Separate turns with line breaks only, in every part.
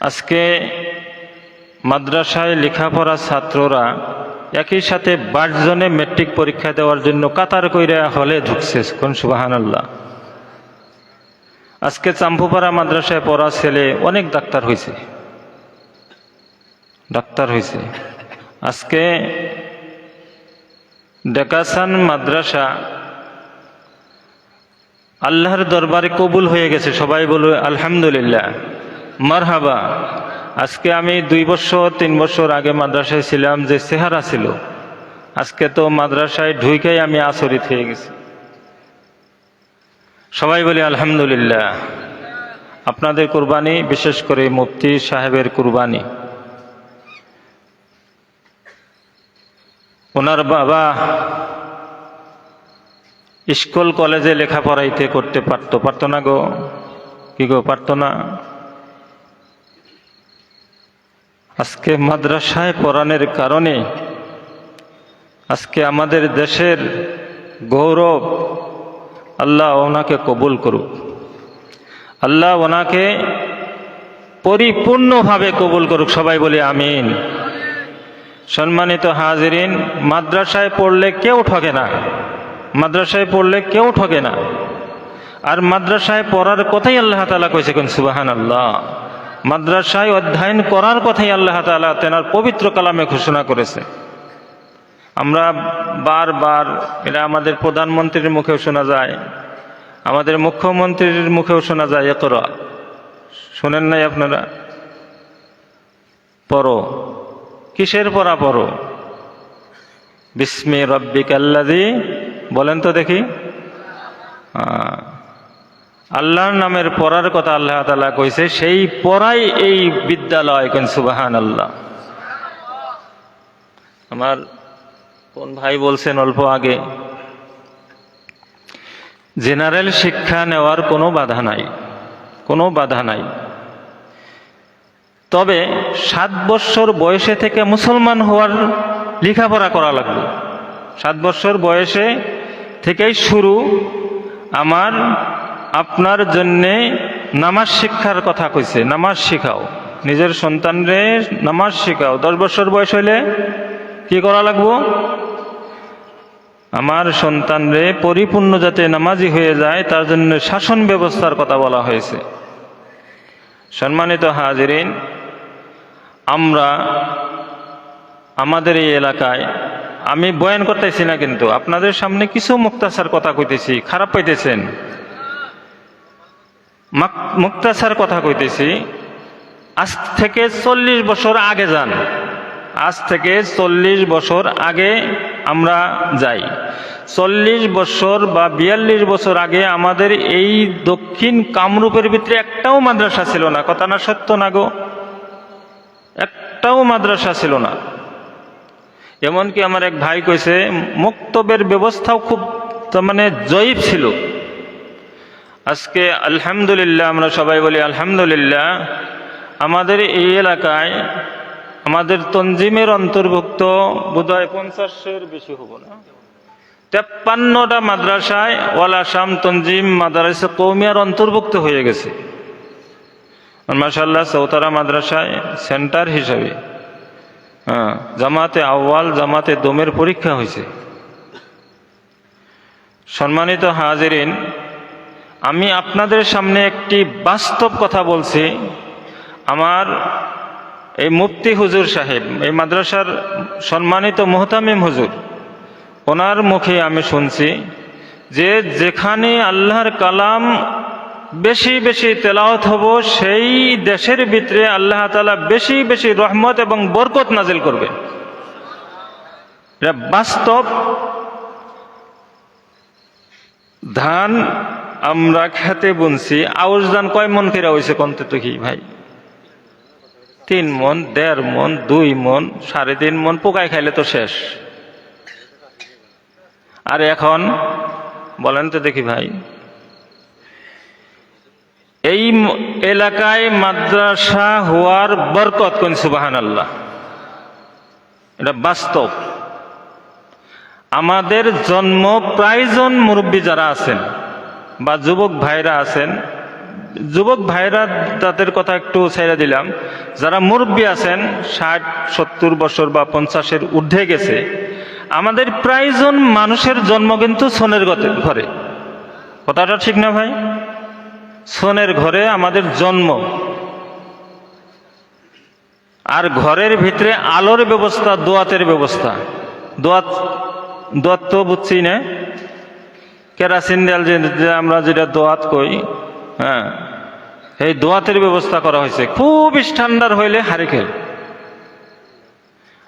আজকে মাদ্রাসায় লেখাপড়া ছাত্ররা একই সাথে বাইশ জনে মেট্রিক পরীক্ষা দেওয়ার জন্য কাতার কইরা হলে ঢুকছে, কোন সুবাহান আল্লাহ আজকে চাম্পুপাড়া মাদ্রাসায় পড়া ছেলে অনেক ডাক্তার হয়েছে ডাক্তার হয়েছে আজকে ডেকাসান মাদ্রাসা আল্লাহর দরবারে কবুল হয়ে গেছে। সবাই বলবে, আলহামদুলিল্লাহ। মারহাবা। আজকে আমি দুই বছর, তিন বছর আগে মাদ্রাসায় ছিলাম, যে চেহারা ছিল। আজকে তো মাদ্রাসায় ঢুইকেই আমি আচরিত হয়ে গেছি। সবাই বলি আলহামদুলিল্লাহ। আপনাদের কুরবানি, বিশেষ করে মুফতি সাহেবের কুরবানি। ওনার বাবা স্কুল, কলেজে লেখাপড়াইতে করতে পারতো। পারতো না গো? কি গো, পারতো না? আজকে মাদ্রাসায় পড়ানোর কারণে আজকে আমাদের দেশের গৌরব আল্লাহ ওনাকে কবুল করুক। আল্লাহ ওনাকে পরিপূর্ণভাবে কবুল করুক, সবাই বলি আমিন। সম্মানিত হাজিরিন, মাদ্রাসায় পড়লে কেউ ঠকে না। মাদ্রাসায় পড়লে কেউ ঠকে না। আর মাদ্রাসায় পড়ার কথাই আল্লাহ তালা কইছে কোন সুবাহান আল্লাহ মাদ্রাসায় অধ্যয়ন করার কথাই আল্লাহ তালা তেনার পবিত্র কালামে ঘোষণা করেছে। আমরা বারবার, এটা আমাদের প্রধানমন্ত্রীর মুখেও শোনা যায়, আমাদের মুখ্যমন্ত্রীর মুখেও শোনা যায় একরা শোনেন নাই আপনারা? পড়ো। কিসের পড়া পড়ো? বিস্মে রব্বিক আল্লাদি বলেন তো দেখি। আল্লাহর নামের পড়ার কথা আল্লাহ তালা কইছে, সেই পড়াই এই বিদ্যালয় কেন সুবাহান আল্লাহ আমার কোন ভাই বলছেন অল্প আগে, জেনারেল শিক্ষা নেওয়ার কোনো বাধা নাই, কোনো বাধা নাই। তবে সাত বৎসর বয়সে থেকে মুসলমান হওয়ার লেখাপড়া করা লাগবে। সাত বৎসর বয়সে থেকেই শুরু আমার আপনার জন্যে নামাজ শিক্ষার কথা কইছে, নামাজ শিখাও। নিজের সন্তানরে নামাজ শিখাও। দশ বছর বয়স হইলে কি করা লাগবো? আমার সন্তানরে পরিপূর্ণ যাতে নামাজি হয়ে যায়, তার জন্য শাসন ব্যবস্থার কথা বলা হয়েছে। সম্মানিত হাজিরিন, আমরা আমাদের এই এলাকায়, আমি বয়ান করতেছি না কিন্তু, আপনাদের সামনে কিছু মুক্তাসার কথা কইতেছি, খারাপ পাইতেছেন। মুক্তাসার কথা কইতেছি, আজ থেকে চল্লিশ বছর আগে যান। আজ থেকে চল্লিশ বছর আগে আমরা যাই। চল্লিশ বছর বা বিয়াল্লিশ বছর আগে আমাদের এই দক্ষিণ কামরূপের ভিতরে একটাও মাদ্রাসা ছিল না। কথা না সত্য না গো? একটাও মাদ্রাসা ছিল না। এমনকি আমার এক ভাই কইছে, মুক্তবের ব্যবস্থাও খুব মানে জয়ীব ছিল। আজকে আলহামদুলিল্লাহ, আমরা সবাই বলি আলহামদুলিল্লাহ। আমাদের এই এলাকায় আমাদের তঞ্জিমের অন্তর্ভুক্ত বোধহয় পঞ্চাশের বেশি হব না। তেপ্পান্নটা মাদ্রাসায় ওয়াল আসাম তঞ্জিম মাদ্রাসা কৌমিয়ার অন্তর্ভুক্ত হয়ে গেছে। মাসাল্লাহ চৌতারা মাদ্রাসায় সেন্টার হিসাবে হ্যাঁ জামাতে আউয়াল, জামাতে দমের পরীক্ষা হয়েছে। সম্মানিত হাজিরিন আমি আপনাদের সামনে একটি বাস্তব কথা বলছি। আমার এই মুফতি হুজুর সাহেব, এই মাদ্রাসার সম্মানিত মোহতামিম হুজুর, ওনার মুখে আমি শুনছি যে যেখানে আল্লাহর কালাম বেশি বেশি তেলাওয়াত হব, সেই দেশের ভিতরে আল্লাহ তালা বেশি বেশি রহমত এবং বরকত নাজিল করবে। বাস্তব। ধান আমরা খেতে বুনছি। আউশ ধান কয় মন ফেরা হয়েছে কন্তে তো কি ভাই? তিন মন, দেড় মন, দুই মন, সাড়ে তিন মন, পোকায় খাইলে তো শেষ। আর এখন বলেন তো দেখি, ভাই। এই এলাকায় মাদ্রাসা হওয়ার বরকত কোন সুবাহান আল্লাহ এটা বাস্তব। আমাদের জন্ম প্রায়জন মুরব্বী যারা আছেন বা যুবক ভাইরা আছেন, যুবক ভাইরা তাদের কথা একটু ছেড়ে দিলাম। যারা মুরব্বী আছেন, ষাট, সত্তর বছর বা পঞ্চাশের ঊর্ধ্বে গেছে, আমাদের প্রায়জন মানুষের জন্ম কিন্তু সোনের ঘরে। কথাটা ঠিক না ভাই? সোনের ঘরে আমাদের জন্ম। আর ঘরের ভিতরে আলোর ব্যবস্থা, দোয়াতের ব্যবস্থা। দোয়াত দোয়াত তো বুঝছি না। কেরাসিন ডাল যে আমরা যেটা দোয়াত কই হ্যাঁ এই দোয়াতের ব্যবস্থা করা হয়েছে। খুব স্ট্যান্ডার্ড হইলে হারিকেল।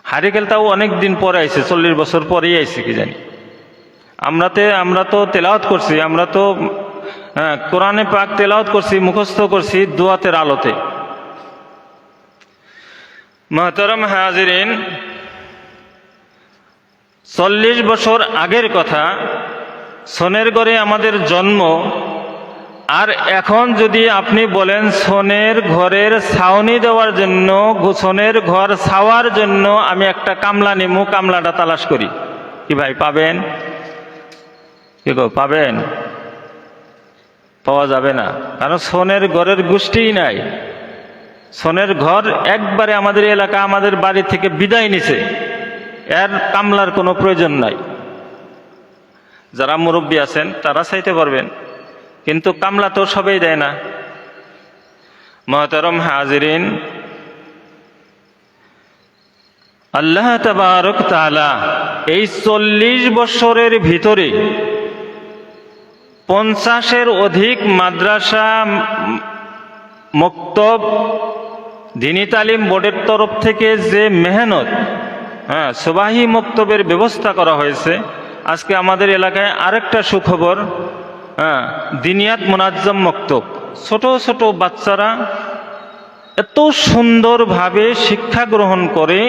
হারিকেল তাও অনেক দিন পরে আইছে চল্লিশ বছর পরেই আইছে কি জানি। আমরাতে আমরা তো তেলাওয়াত করছি আমরা তো হ্যাঁ, কোরআনে পাক তেলাওয়াত করছি মুখস্থ করছি দোয়াতের আলোতে। মহতরম হাজিরিন চল্লিশ বছর আগের কথা সোনের ঘরে আমাদের জন্ম। আর এখন যদি আপনি বলেন সোনের ঘরের ছাউনি দেওয়ার জন্য, সোনের ঘর ছাওয়ার জন্য আমি একটা কামলা নিমু, কামলাটা তালাশ করি। কি ভাই, পাবেন? কি গো, পাবেন? পাওয়া যাবে না। কারণ সোনের ঘরের গোষ্ঠীই নাই। সোনের ঘর একবারে আমাদের এলাকা, আমাদের বাড়ি থেকে বিদায় নিছে। এর কামলার কোনো প্রয়োজন নাই। যারা মুরব্বী আছেন, তারা চাইতে পারবেন। কিন্তু কামলা তো সবাই দেয় না। মহতরম হাজিরিন, আল্লাহ তবারক তালা এই চল্লিশ বছরের ভিতরে পঞ্চাশের অধিক মাদ্রাসা মক্তব দিনী তালিম বোর্ডের তরফ থেকে যে মেহনত হ্যাঁ সুবাহি মক্তবের ব্যবস্থা করা হয়েছে আজকে আমাদের এলাকায় আরেকটা সুখবর হ্যাঁ দিনিয়াত মোনাজ্জম মক্তব ছোট ছোট বাচ্চারা এত সুন্দরভাবে শিক্ষা গ্রহণ করে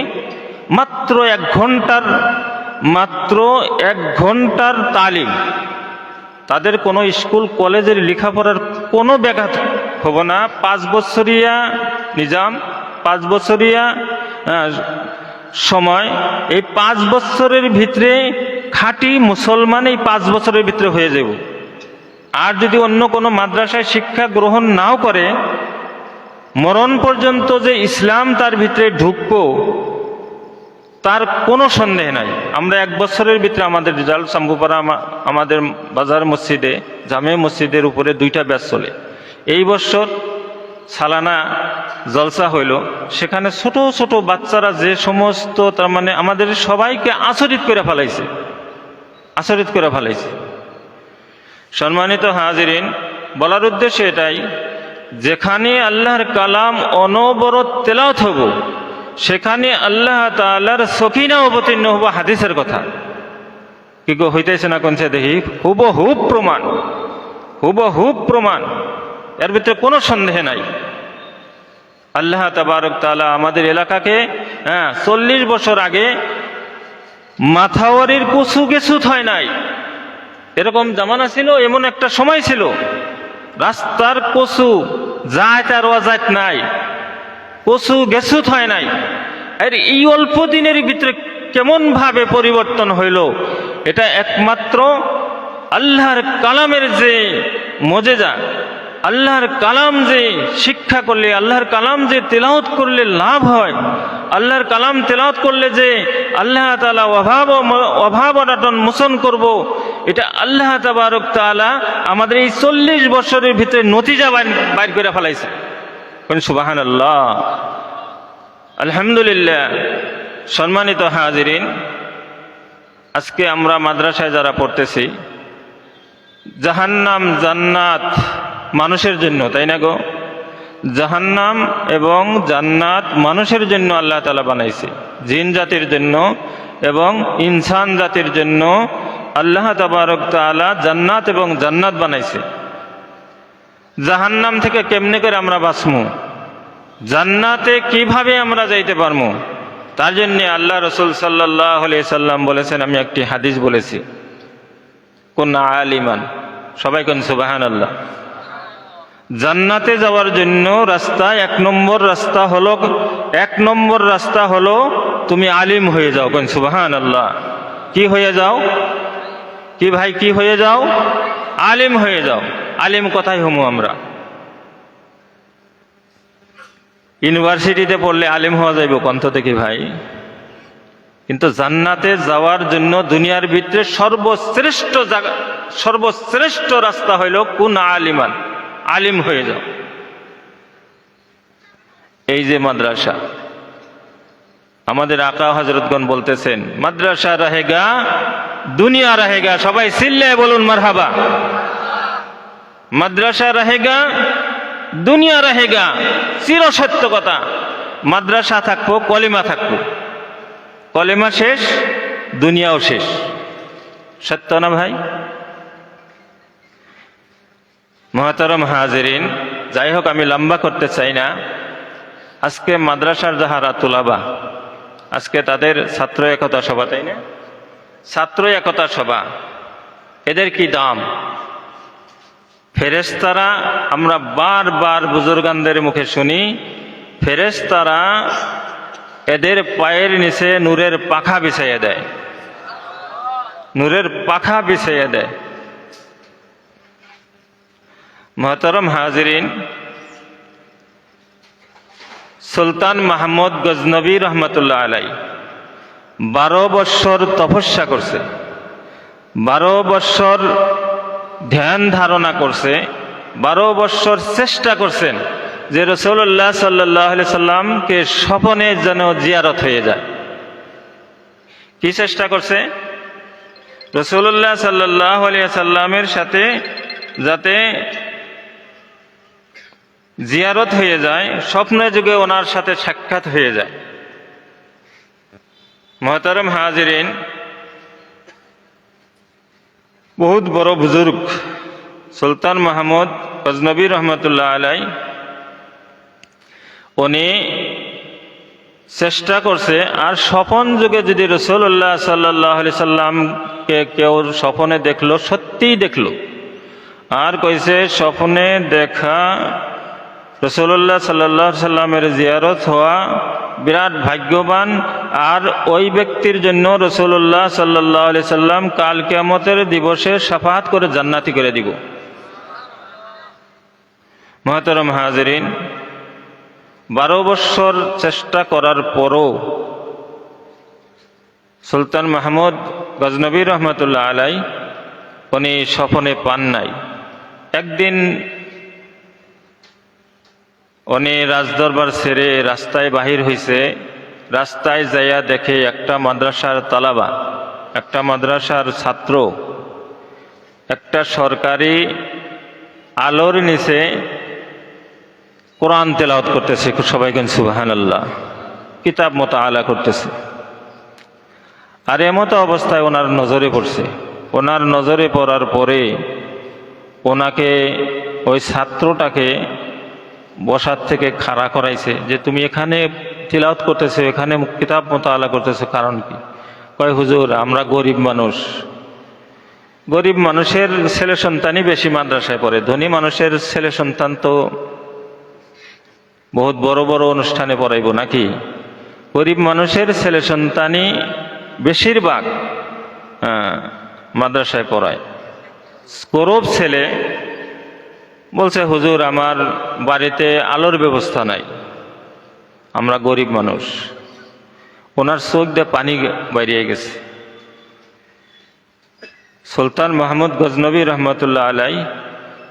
মাত্র এক ঘণ্টার মাত্র এক ঘণ্টার তালিম। তাদের কোনো স্কুল কলেজের লেখাপড়ার কোনো ব্যাঘাত হব না। পাঁচ বছরিয়া নিজাম পাঁচ বছরিয়া আহ, সময়। এই পাঁচ বছরের ভিতরে খাঁটি মুসলমান এই পাঁচ বছরের ভিতরে হয়ে যাব। আর যদি অন্য কোনো মাদ্রাসায় শিক্ষা গ্রহণ নাও করে, মরণ পর্যন্ত যে ইসলাম তার ভিতরে ঢুকবো, তার কোনো সন্দেহ নাই। আমরা এক বছরের ভিতরে আমাদের রেজাল্ট শাম্পুপাড়া আমাদের বাজার মসজিদে, জামে মসজিদের উপরে দুইটা ব্যাচ চলে। এই বছর সালানা জলসা হইল। সেখানে ছোট ছোট বাচ্চারা যে সমস্ত তার মানে আমাদের সবাইকে আচরিত করে ফেলাইছে। আচরিত করে ফেলাইছে সম্মানিত হাজিরিন, বলার উদ্দেশ্য এটাই, যেখানে আল্লাহর কালাম অনবরত তেলাওত হব, সেখানে আল্লাহ তাআলার সকিনা অবতীর্ণ হব হাদিসের কথা। কি গো, হইতেছে না কোনছে দেখি? হুবহুব প্রমাণ হুবহুব প্রমাণ। এর ভিতরে কোনো সন্দেহ নাই। আল্লাহ তাবারক তালা আমাদের এলাকাকে হ্যাঁ চল্লিশ বছর আগে মাথাওয়ারির কুসু গেছুত হয় নাই। এরকম জামানা ছিল, এমন একটা সময় ছিল। রাস্তার কচু যায় তার অজাত নাই। কচু গেছুত হয় নাই। আর এই অল্প দিনের ভিতরে কেমন ভাবে পরিবর্তন হইল, এটা একমাত্র আল্লাহর কালামের যে মজেজা। আল্লাহর কালাম যে শিক্ষা করলে, আল্লাহর কালাম যে তেলাওত করলে লাভ হয়, আল্লাহর কালাম তেলাওত করলে যে আল্লাহ তালা অভাব অভাব অনাটন মোচন করব, এটা আল্লাহ তাবারক তাআলা আমাদের এই চল্লিশ বছরের ভিতরে নতিজা বাইর করে ফেলাইছে। সুবাহান আল্লাহ আলহামদুলিল্লাহ, সম্মানিত হাজিরিন, আজকে আমরা মাদ্রাসায় যারা পড়তেছি, জাহান্নাম জান্নাত মানুষের জন্য, তাই না গো? জাহান্নাম এবং জান্নাত মানুষের জন্য আল্লাহ তালা বানাইছে। জিন জাতির জন্য এবং ইনসান জাতির জন্য আল্লাহ তাবারক তাআলা জান্নাত এবং জান্নাত বানাইছে। জাহান্নাম থেকে কেমনে করে আমরা বাঁচমু? জান্নাতে কীভাবে আমরা যাইতে পারব তার জন্য আল্লাহ রসুল সাল্লাহ সাল্লাম বলেছেন, আমি একটি হাদিস বলেছি। কোন আলিমান। সবাই কোন সুবাহান আল্লাহ জান্নাতে যাওয়ার জন্য রাস্তা, এক নম্বর রাস্তা হলো, এক নম্বর রাস্তা হলো তুমি আলিম হয়ে যাও। কোন সুবাহান আল্লাহ কি হয়ে যাও? কি ভাই, কি হয়ে যাও? আলিম হয়ে যাও। আলিম কোথায় হমু আমরা। ইউনিভার্সিটিতে পড়লে আলিম হওয়া যাইব কন্থ দেখি ভাই। কিন্তু জান্নাতে যাওয়ার জন্য দুনিয়ার ভিতরে সর্বশ্রেষ্ঠ জায়গা সর্বশ্রেষ্ঠ রাস্তা হইল কোন আলিমান। আলিম হয়ে যাও। এই যে মাদ্রাসা, আমাদের আকা হজরতগণ বলতেছেন, মাদ্রাসা রাহেগা, দুনিয়া রাহেগা, সবাই সিল্লে বলুন মারহাবা। মাদ্রাসা রাহেগা, দুনিয়া রাহেগা, চির সত্য কথা। মাদ্রাসা থাকব, কলিমা থাকব। কলিমা শেষ, দুনিয়াও শেষ। সত্য না ভাই? মহাতরম হাজরিন, যাই হোক আমি লম্বা করতে চাই না। আজকে মাদ্রাসার যাহারা তুলাবা, আজকে তাদের ছাত্র একতা সভা, তাই না? ছাত্র একতা সভা, এদের কি দাম? ফেরেস্তারা আমরা বারবার বুজুর্গানদের মুখে শুনি ফেরেস্তারা এদের পায়ের নিচে নূরের পাখা বিছাইয়ে দেয়। নূরের পাখা বিছাইয়ে দেয়। মহতরম হাজরিন, সুলতান মাহমুদ গজনবী রহমতুল্লাহ আলাই, বারো বৎসর তপস্যা করছে, বারো বৎসর ধ্যান ধারণা করছে, বারো বৎসর চেষ্টা করছেন যে রসুল্লাহ সাল্লাহ সাল্লামকে স্বপনে যেন জিয়ারত হয়ে যায়। কি চেষ্টা করছে? রসুল্লাহ সাল্লাহ সাল্লামের সাথে যাতে জিয়ারত হয়ে যায় স্বপ্নে যুগে ওনার সাথে সাক্ষাৎ হয়ে যায়। মহতারম হাজিরিন, বহুত বড় বুজুর্গ, সুলতান মাহমুদ গজনবী রহমতুল্লাহ আলাই, উনি চেষ্টা করছে, আর স্বপন যুগে যদি রসুল্লাহ সাল্লাহ আলি সাল্লামকে কেউ স্বপনে দেখল, সত্যিই দেখল। আর কইছে, স্বপনে দেখা রসুল্লাহ সাল্লাহ সাল্লামের জিয়ারত হওয়া বিরাট ভাগ্যবান। আর ওই ব্যক্তির জন্য রসুল্লাহ সাল্লাহ আলি সাল্লাম কাল কেমতের দিবসে সাফাহাত করে জান্নাতি করে দিব। মহাতরম হাজরিন, বারো বৎসর চেষ্টা করার পরও সুলতান মাহমুদ গজনবী রহমতুল্লাহ আলাই উনি স্বপনে পান নাই। একদিন উনি রাজদরবার ছেড়ে রাস্তায় বাহির হইছে, রাস্তায় যাইয়া দেখে একটা মাদ্রাসার তালাবা, একটা মাদ্রাসার ছাত্র, একটা সরকারি আলোর নিচে কোরআন তেলাওত করতেছে সবাই কেন সুবাহান আল্লাহ কিতাব মতো আলা করতেছে। আর এমতো অবস্থায় ওনার নজরে পড়ছে। ওনার নজরে পড়ার পরে ওনাকে, ওই ছাত্রটাকে বসার থেকে খাড়া করাইছে যে তুমি এখানে তিলাওত করতেছো এখানে কিতাব মতো আলা করতেছো কারণ কি? কয় হুজুর আমরা গরিব মানুষ। গরিব মানুষের ছেলে সন্তানই বেশি মাদ্রাসায় পড়ে। ধনী মানুষের ছেলে সন্তান তো বহুত বড় বড় অনুষ্ঠানে পড়াইব নাকি? গরিব মানুষের ছেলে সন্তানই বেশিরভাগ আহ, মাদ্রাসায় পড়ায়। গরব ছেলে বলছে, হুজুর, আমার বাড়িতে আলোর ব্যবস্থা নাই। আমরা গরিব মানুষ। ওনার চোখ দিয়ে পানি বাইরিয়ে গেছে। সুলতান মাহমুদ গজনবী রহমতুল্লাহ আলাই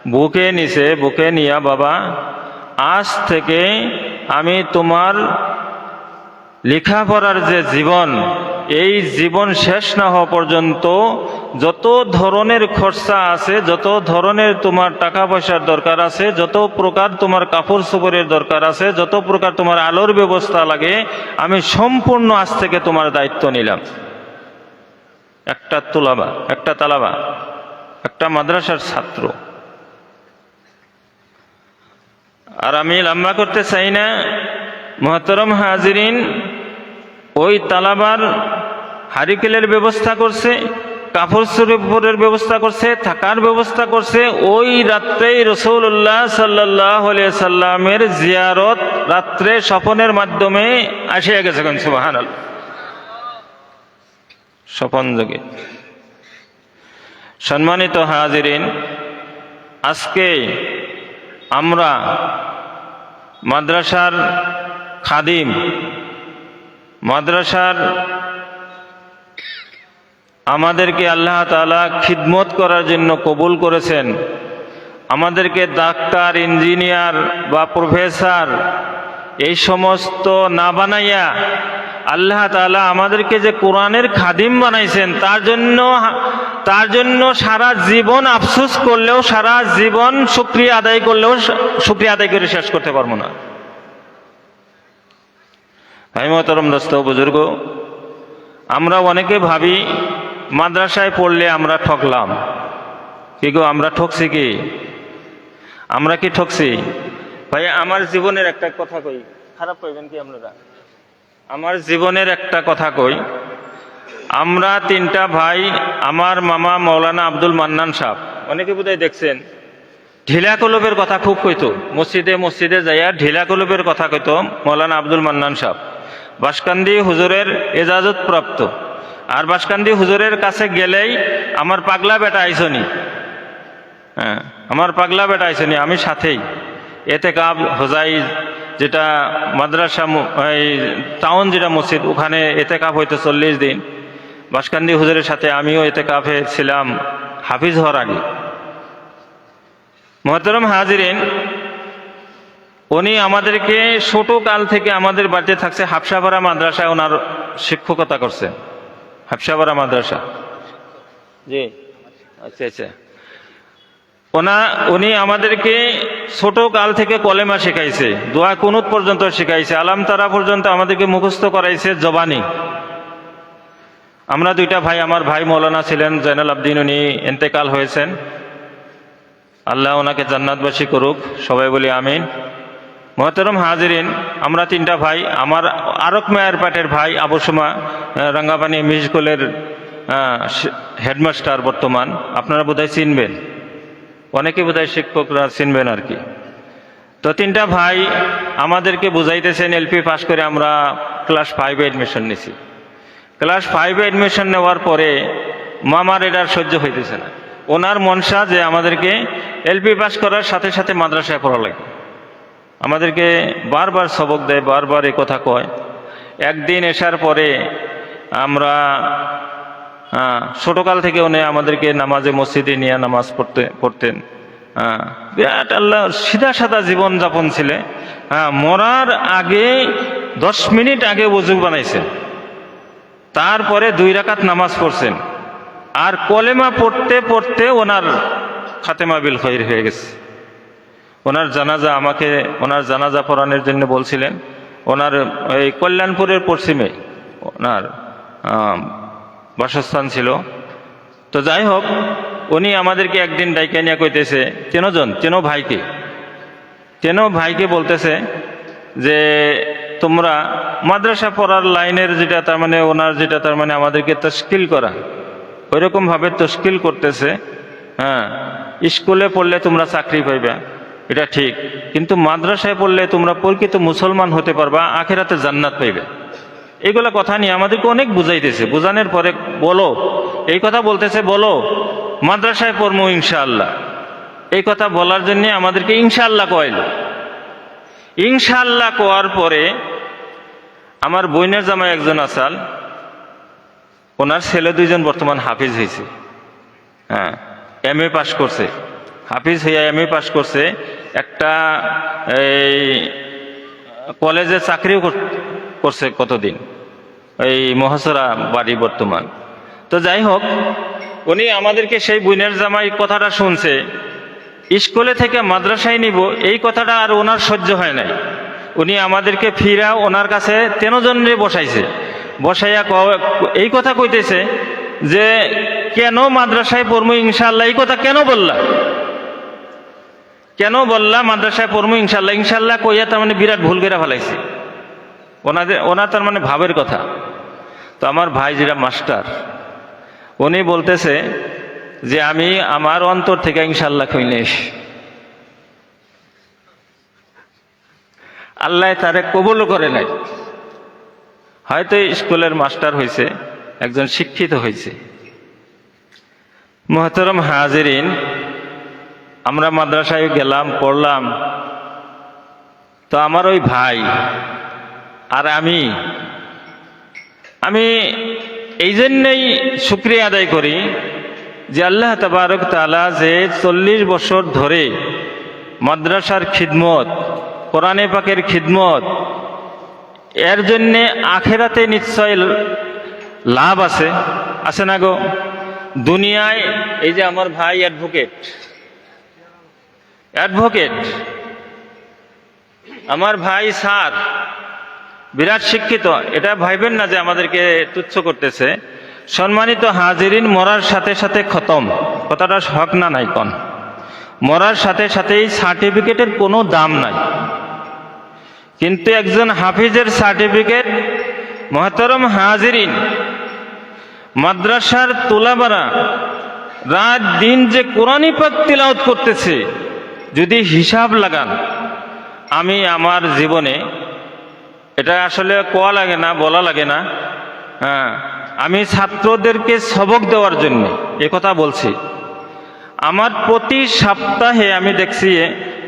বুকে নিছে বুকে নিয়া, বাবা, আজ থেকে আমি তোমার লেখাপড়ার যে জীবন এই জীবন শেষ না হওয়া পর্যন্ত যত ধরনের খরচা আছে, যত ধরনের তোমার টাকা পয়সার দরকার আছে, যত প্রকার তোমার কাপড় চোপড়ের দরকার আছে, যত প্রকার তোমার আলোর ব্যবস্থা লাগে, আমি সম্পূর্ণ আজ থেকে তোমার দায়িত্ব নিলাম। একটা তোলাবা, একটা তালাবা, একটা মাদ্রাসার ছাত্র। আর আমি লম্বা করতে চাই না। মহতরম হাজিরিন ওই তালাবার হারিকেলের ব্যবস্থা করছে কাপড় চোপড়ের ব্যবস্থা করছে, থাকার ব্যবস্থা করছে। ওই রাত্রেই রসৌল্লাহ সাল্লাহ সাল্লামের জিয়ারত রাত্রে স্বপনের মাধ্যমে আসিয়া গেছে সুবাহান স্বপন যোগে। সম্মানিত হাজিরিন, আজকে আমরা মাদ্রাসার খাদিম মাদ্রাসার আমাদেরকে আল্লাহ তাআলা খিদমত করার জন্য কবুল করেছেন। আমাদেরকে ডাক্তার, ইঞ্জিনিয়ার বা প্রফেসর এই সমস্ত না বানাইয়া আল্লাহ তাআলা আমাদেরকে যে কোরআনের খাদিম বানাইছেন, তার জন্য তার জন্য সারা জীবন আফসোস করলেও, সারা জীবন শুক্রিয়া আদায় করলেও, শুক্রিয়া আদায় করে শেষ করতে পারব না। ভাই মহতরম দোস্ত, বুজুর্গ। আমরা অনেকে ভাবি, মাদ্রাসায় পড়লে আমরা ঠকলাম। কি গো, আমরা ঠকছি কি? আমরা কি ঠকছি? ভাই, আমার জীবনের একটা কথা কই। খারাপ পাইবেন কি আপনারা? আমার জীবনের একটা কথা কই। আমরা তিনটা ভাই, আমার মামা মৌলানা আব্দুল মান্নান সাহ অনেকে বোধহয় দেখছেন। ঢিলা কলবের কথা খুব কইতো। মসজিদে মসজিদে যাইয়া ঢিলা কলবের কথা কইতো মৌলানা আব্দুল মান্নান সাহ বাসকান্দি হুজুরের এজাজত প্রাপ্ত আর বাসকান্দি হুজুরের কাছে গেলেই আমার পাগলা বেটা আইসনি। হ্যাঁ আমার পাগলা বেটা আইসনি, আমি সাথেই। এতে কাব হোজাই যেটা মাদ্রাসা এই টাউন যেটা মসজিদ, ওখানে এতে কাপ হইতো চল্লিশ দিন। বাসকান্দি হুজুরের সাথে আমিও এতে কাপে ছিলাম হাফিজ হওয়ার আগে। মহতরম হাজিরিন উনি আমাদেরকে ছোট কাল থেকে আমাদের বাড়িতে থাকছে হাফসাপাড়া মাদ্রাসায় ওনার শিক্ষকতা করছেন হাফসাপাড়া মাদ্রাসা। জি। আচ্ছা আচ্ছা। ওনা, উনি আমাদেরকে ছোট কাল থেকে কলেমা শেখাইছে, দোয়া কুনুত পর্যন্ত শেখাইছে, আলাম তারা পর্যন্ত আমাদেরকে মুখস্থ করাইছে জবানি। আমরা দুইটা ভাই, আমার ভাই মৌলানা ছিলেন জয়নাল আবদিন, উনি এন্তেকাল হয়েছেন। আল্লাহ ওনাকে জান্নাতবাসী করুক, সবাই বলি আমিন। মহতরম হাজরিন, আমরা তিনটা ভাই, আমার আরক মায়ের পাটের ভাই আবসমা রাঙ্গাপানি মিস স্কুলের হেডমাস্টার বর্তমান। আপনারা বোধহয় চিনবেন। অনেকে বোধহয় শিক্ষকরা চিনবেন আর কি। তো তিনটা ভাই আমাদেরকে বুঝাইতেছেন এলপি পাশ করে আমরা ক্লাস ফাইভে অ্যাডমিশন নিছি। ক্লাস ফাইভে অ্যাডমিশন নেওয়ার পরে মামার এটার সহ্য হইতেছে না। ওনার মনসা যে আমাদেরকে এলপি পাস করার সাথে সাথে মাদ্রাসায় পড়া লাগে আমাদেরকে বারবার সবক দেয়, বারবার এ কথা কয়। একদিন এসার পরে আমরা ছোটকাল থেকে উনি আমাদেরকে নামাজে মসজিদে নিয়ে নামাজ পড়তে, পড়তেন। বিরাট আল্লাহ সিধা সাদা জীবন যাপন ছিলে। হ্যাঁ মরার আগে, দশ মিনিট আগে ওযু বানাইছেন। তারপরে দুই রাকাত নামাজ পড়ছেন। আর কলেমা পড়তে পড়তে ওনার খাতেমা বিল খৈর হয়ে গেছে। ওনার জানাজা আমাকে, ওনার জানাজা পড়ানোর জন্য বলছিলেন। ওনার এই কল্যাণপুরের পশ্চিমে ওনার বাসস্থান ছিল। তো যাই হোক, উনি আমাদেরকে একদিন ডাইকা নিয়ে কইতেছে চেনজন চেনো ভাইকে? চেনো ভাইকে বলতেছে যে, তোমরা মাদ্রাসা পড়ার লাইনের যেটা তার মানে ওনার যেটা তার মানে আমাদেরকে তশকিল করা। ওইরকমভাবে তশকিল করতেছে হ্যাঁ। স্কুলে পড়লে তোমরা চাকরি পাইবা। এটা ঠিক। কিন্তু মাদ্রাসায় পড়লে তোমরা প্রকৃত মুসলমান হতে পারবা, আখেরাতে জান্নাত পাইবে। এইগুলো কথা নিয়ে আমাদেরকে অনেক বুঝাইতেছে। বুঝানোর পরে বলো, এই কথা বলতেছে, বলো, মাদ্রাসায় পড়ব ইনশাআল্লাহ। এই কথা বলার জন্য আমাদেরকে ইনশাআল্লাহ কয়ল। ইনশাআল্লাহ কোয়ার পরে আমার বইনের জামাই একজন আসাল, ওনার ছেলে দুইজন বর্তমান হাফিজ হয়েছে হ্যাঁ এম এ পাশ করছে। হাফিজ হইয়া এম এ পাশ করছে। একটা, এই, কলেজে চাকরিও কর- করছে কতদিন? এই মহাসরা বাড়ি বর্তমান। তো যাই হোক, উনি আমাদেরকে সেই বুনের জামাই কথাটা শুনছে। স্কুলে থেকে মাদ্রাসায় নিব, এই কথাটা আর ওনার সহ্য হয় নাই। উনি আমাদেরকে ফিরা ওনার কাছে তেন তেনজনরে বসাইছে। বসাইয়া এই কথা কইতেছে যে, কেন মাদ্রাসায় পড়ব ইনশাল্লাহ এই কথা কেন বললা? কেন বললাম মাদ্রাসায় পড়ব ইনশাল্লাহ ইনশাল্লাহ কইয়া তার মানে বিরাট ভুল করে ফেলাইছে। ওনাদের, ওনার তার মানে ভাবের কথা। তো আমার ভাই যেটা মাস্টার, উনি বলতেছে যে আমি আমার অন্তর থেকে ইনশাল্লাহ কইনেস আল্লাহ তারে কবলও করে নাই। হয়তো স্কুলের মাস্টার হয়েছে একজন শিক্ষিত হয়েছে মহতরম হাজিরিন আমরা মাদ্রাসায় গেলাম, পড়লাম। তো আমার ওই ভাই আর আমি আমি এই জন্যই সুক্রিয়া আদায় করি যে আল্লাহ তবারক তালা যে চল্লিশ বছর ধরে মাদ্রাসার খিদমত, কোরআনে পাকের খিদমত, এর জন্যে আখেরাতে নিশ্চয় লাভ আছে আছে না গো? দুনিয়ায় এই যে আমার ভাই অ্যাডভোকেট অ্যাডভোকেট, আমার ভাই স্যার, বিরাট শিক্ষিত, এটা ভাইবেন না যে আমাদেরকে তুচ্ছ করতেছে। সম্মানিত হাজিরিন, মরার সাথে সাথে খতম। কথাটা হক না নাই কন। মরার সাথে সাথেই সার্টিফিকেটের কোনো দাম নাই। কিন্তু একজন হাফিজের সার্টিফিকেট, মহতরম হাজিরিন, মাদ্রাসার তোলাবারা রাত দিন যে কোরআনই পাক তিলাওত করতেছে যদি হিসাব লাগান, আমি আমার জীবনে এটা আসলে কোয়া লাগে না, বলা লাগে না হ্যাঁ আমি ছাত্রদেরকে সবক দেওয়ার জন্য এ কথা বলছি। আমার প্রতি সপ্তাহে আমি দেখছি,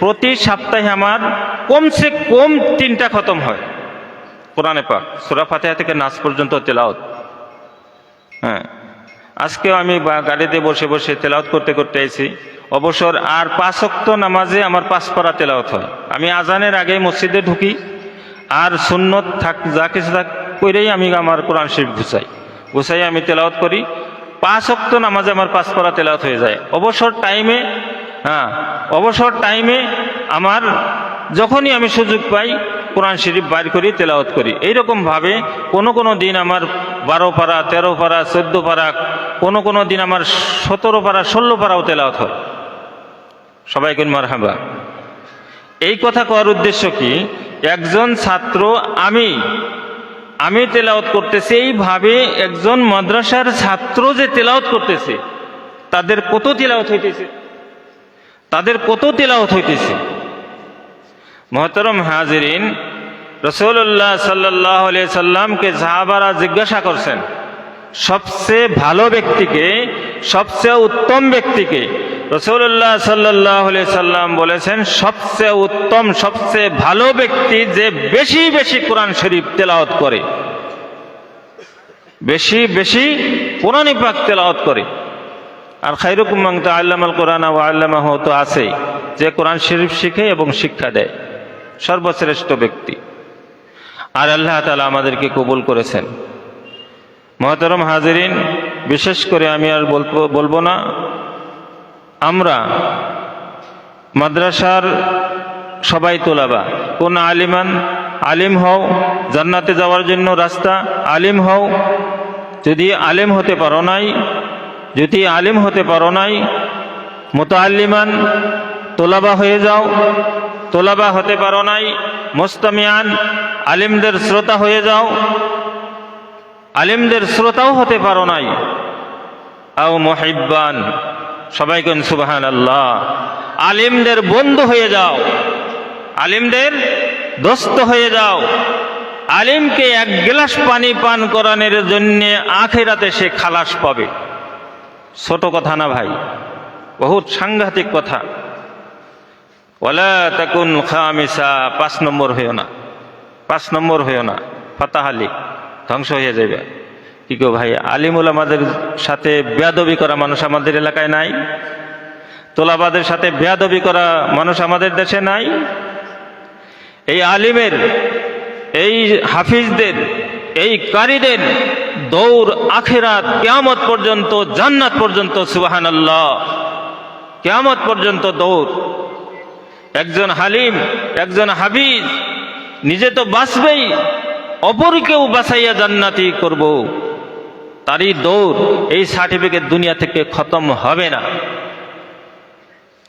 প্রতি সপ্তাহে আমার কমসে কম তিনটা খতম হয়। কোরআনে পাক, সুরা ফাতেহা থেকে নাচ পর্যন্ত তেলাওত হ্যাঁ আজকেও আমি গাড়িতে বসে বসে তেলাওত করতে করতে এসেছি অবসর আর পাঁচক্ত নামাজে আমার পাঁচ পারা তেলাওত হয়। আমি আজানের আগে মসজিদে ঢুকি আর সুন্নত থাক, যা কিছু থাক করেই আমি আমার কোরআন শরীফ গুছাই। গুছাই আমি তেলাওত করি। পাঁচ অক্ত নামাজে আমার পাঁচ পারা তেলাওত হয়ে যায়। অবসর টাইমে হ্যাঁ অবসর টাইমে আমার যখনই আমি সুযোগ পাই, কোরআন শরীফ বাইর করি তেলাওত করি। এইরকমভাবে কোনো কোনো দিন আমার বারো পারা, তেরো পারা, চোদ্দ পারা, কোনো কোনো দিন আমার সতেরো পারা, ষোলো পারাও তেলাওত হয়। সবাই কোন মার হাবা এই কথা কওয়ার উদ্দেশ্য কি? একজন ছাত্র, আমি আমি তেলাওত করতেছি, এইভাবে একজন মাদ্রাসার ছাত্র যে তেলাওত করতেছে, তাদের কত তেলাওত হইতেছে? তাদের কত তেলাওত হইতেছে? মহতরম হাজিরিন রসুল্লাহ সাল্লাহ সাল্লামকে সাহাবারা জিজ্ঞাসা করছেন, সবচেয়ে ভালো ব্যক্তিকে, সবচেয়ে উত্তম ব্যক্তিকে রসুল্লাহ সাল্লাহ সাল্লাম বলেছেন, সবচেয়ে উত্তম, সবচেয়ে ভালো ব্যক্তি যে বেশি বেশি কোরআন শরীফ তেলাওত করে, বেশি বেশি কোরআনই পাক তেলাওত করে। আর খাইরুকুমাং তো আল্লামাল কোরআন ও আল্লামাহ তো আছেই, যে কোরআন শরীফ শিখে এবং শিক্ষা দেয়, সর্বশ্রেষ্ঠ ব্যক্তি। আর আল্লাহ তালা আমাদেরকে কবুল করেছেন। মহতরম হাজিরিন, বিশেষ করে আমি আর বলব বলব না আমরা মাদ্রাসার সবাই তোলাবা। কোন আলিমান? আলিম হও, জান্নাতে যাওয়ার জন্য রাস্তা। আলিম হও, যদি আলিম হতে পারো নাই, যদি আলিম হতে পারো নাই মোতাল্লিমান তোলাবা হয়ে যাও। তোলাবা হতে পারো নাই, মোস্তামিয়ান, আলিমদের শ্রোতা হয়ে যাও। আলিমদের শ্রোতাও হতে পারো নাই। আও মহিব্বান। সবাই কেন সুবাহান আল্লাহ আলিমদের বন্ধু হয়ে যাও। আলিমদের দোস্ত হয়ে যাও। আলিমকে এক গ্লাস পানি পান করানোর জন্যে আখেরাতে সে খালাস পাবে। ছোট কথা না ভাই, বহুত সাংঘাতিক কথা। ওলা তাকুন খামিসা, পাঁচ নম্বর হইও না। পাঁচ নম্বর হইও না। ফাতাহালি ধ্বংস হয়ে যাবে গো ভাই? আলিমুল আমাদের সাথে বেয়াদবি করা মানুষ আমাদের এলাকায় নাই। তোলাবাদের সাথে বেয়াদবি করা মানুষ আমাদের দেশে নাই। এই আলিমের, এই হাফিজদের, এই কারীদের দৌড় আখেরাত কেয়ামত পর্যন্ত, জান্নাত পর্যন্ত সুবাহান আল্লাহ কেয়ামত পর্যন্ত দৌড়। একজন হালিম, একজন হাফিজ, নিজে তো বাঁচবেই, অপরকেও বাঁচাইয়া জান্নাতি করব। তারই দৌড় এই সার্টিফিকেট দুনিয়া থেকে খতম হবে না।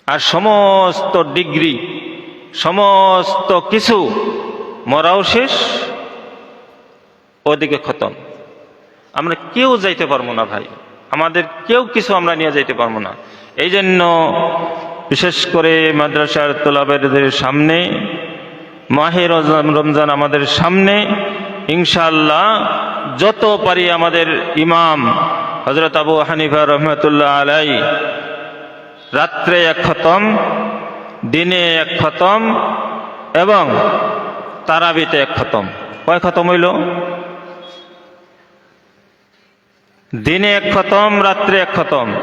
আর সমস্ত ডিগ্রি, সমস্ত কিছু মরাও শেষ ওদিকে খতম। আমরা কেউ যাইতে পারব না ভাই। আমাদের কেউ কিছু আমরা নিয়ে যাইতে পারব না। এই জন্য বিশেষ করে মাদ্রাসার তোলাবেদের সামনে, মাহে রমজান আমাদের সামনে ইনশাআল্লাহ যত পারি আমাদের ইমাম হজরত আবু হানিফা রহমতুল্লাহ আলাই রাত্রে এক খতম, দিনে এক খতম এবং তারাবিতে এক খতম। কয় খতম হইল? দিনে এক খতম, রাত্রে এক খতম।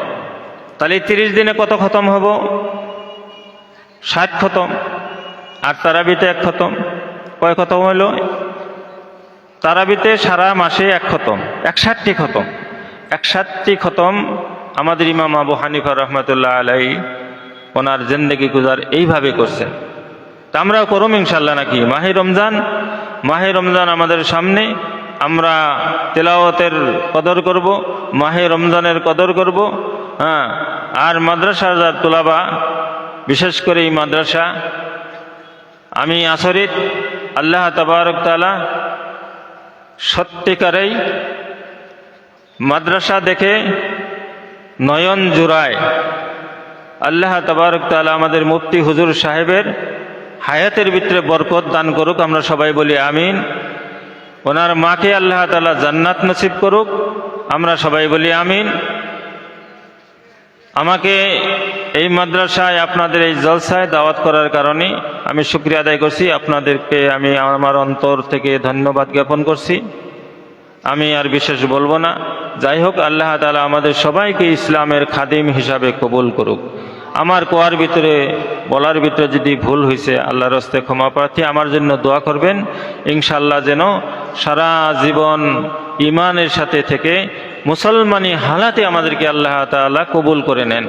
তাহলে তিরিশ দিনে কত খতম হব? ষাট খতম। আর তারাবিতে এক খতম। কয় খতম হইল? তারাবিতে সারা মাসে এক খতম, একষাটটি খতম। একষাটটি খতম আমাদের ইমাম আবু হানিফা রহমতুল্লাহ আলাই ওনার জিন্দগি গুজার এইভাবে করছেন তা আমরাও করুম ইনশাল্লাহ নাকি? মাহে রমজান মাহে রমজান আমাদের সামনে, আমরা তেলাওয়াতের কদর করব, মাহে রমজানের কদর করব হ্যাঁ আর মাদ্রাসা যার তোলাবা, বিশেষ করে এই মাদ্রাসা, আমি আসরিত, আল্লাহ তবারক তালা সত্যিকারেই মাদ্রাসা দেখে নয়ন জুড়ায়। আল্লাহ তবারক আমাদের মুফতি হুজুর সাহেবের হায়াতের ভিতরে বরকত দান করুক, আমরা সবাই বলি আমিন। ওনার মাকে আল্লাহ তালা জান্নাত নসিব করুক, আমরা সবাই বলি আমিন। আমাকে এই মাদ্রাসায় আপনাদের এই জলসায় দাওয়াত করার কারণে আমি শুক্রিয়া আদায় করছি। আপনাদেরকে আমি আমার অন্তর থেকে ধন্যবাদ জ্ঞাপন করছি। আমি আর বিশেষ বলব না। যাই হোক, আল্লাহ তালা আমাদের সবাইকে ইসলামের খাদিম হিসাবে কবুল করুক। আমার কোয়ার ভিতরে, বলার ভিতরে যদি ভুল হয়েছে আল্লাহর হস্তে ক্ষমা প্রার্থী আমার জন্য দোয়া করবেন। ইনশাল্লাহ যেন সারা জীবন ইমানের সাথে থেকে মুসলমানি হালাতে আমাদেরকে আল্লাহ তাআলা কবুল করে নেন।